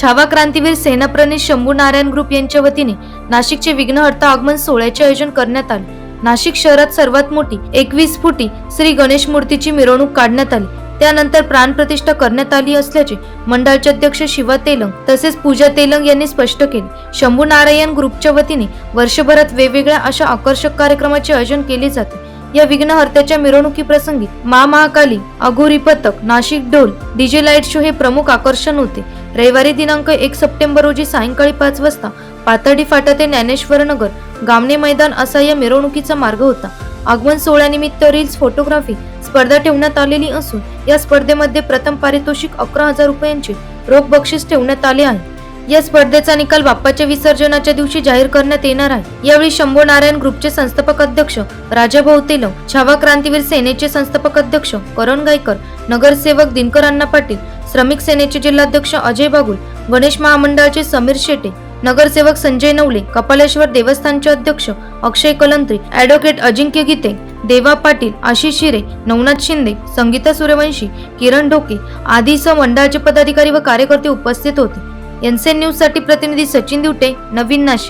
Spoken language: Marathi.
छावा क्रांतीवीर सेनाप्रणित शंभू नारायण ग्रुप यांच्या वतीने नाशिकचे विघ्नहर्ता आगमन सोहळ्याचे आयोजन करण्यात आले. नाशिक शहरात सर्वात मोठी एकवीस फुटी श्री गणेश मूर्तीची मिरवणूक काढण्यात आली. त्यानंतर प्राणप्रतिष्ठा करण्यात आली असल्याचे मंडळाचे अध्यक्ष शिवा तेलंग तसेच पूजा तेलंग यांनी स्पष्ट केले. शंभू नारायण ग्रुपच्या वतीने वर्षभरात वेगवेगळ्या अशा आकर्षक कार्यक्रमाचे आयोजन केले जाते. या विघ्नहर्त्याच्या मिरवणुकीप्रसंगी मा महाकाली अघोरी पथक नाशिक ढोल डीजे लाइट शो हे प्रमुख आकर्षण होते. रविवारी दिनांक एक सप्टेंबर रोजी सायंकाळी पाच वाजता पातडी फाटा ते ज्ञानेश्वर नगर गामणे मैदान असा या मिरवणुकीचा मार्ग होता. आगमन सोहळ्यानिमित्त रील्स फोटोग्राफी स्पर्धा ठेवण्यात आलेली असून या स्पर्धेमध्ये प्रथम पारितोषिक अकरा हजार रुपयांचे रोख बक्षीस ठेवण्यात आले आहे. या स्पर्धेचा निकाल बाप्पाच्या विसर्जनाच्या दिवशी जाहीर करण्यात येणार आहे. यावेळी शंभो नारायण ग्रुपचे संस्थापक अध्यक्ष राजा तेलंग छावा क्रांतीवीर सेनेचे संस्थापक अध्यक्ष करण गायकर नगरसेवक दिनकर अण्णा पाटील श्रमिक सेनेचे जिल्हाध्यक्ष अजय बागुल गणेश महामंडळाचे समीर शेटे नगरसेवक संजय नवले कपालेश्वर देवस्थानचे अध्यक्ष अक्षय कलंत्री ॲडव्होकेट अजिंक्य गीते देवा पाटील आशिष शिरे नवनाथ शिंदे संगीता सूर्यवंशी किरण ढोके आदीसह मंडळाचे पदाधिकारी व कार्यकर्ते उपस्थित होते. एनसेन न्यूजसाठी प्रतिनिधी सचिन दिवटे नवीन नाशिक.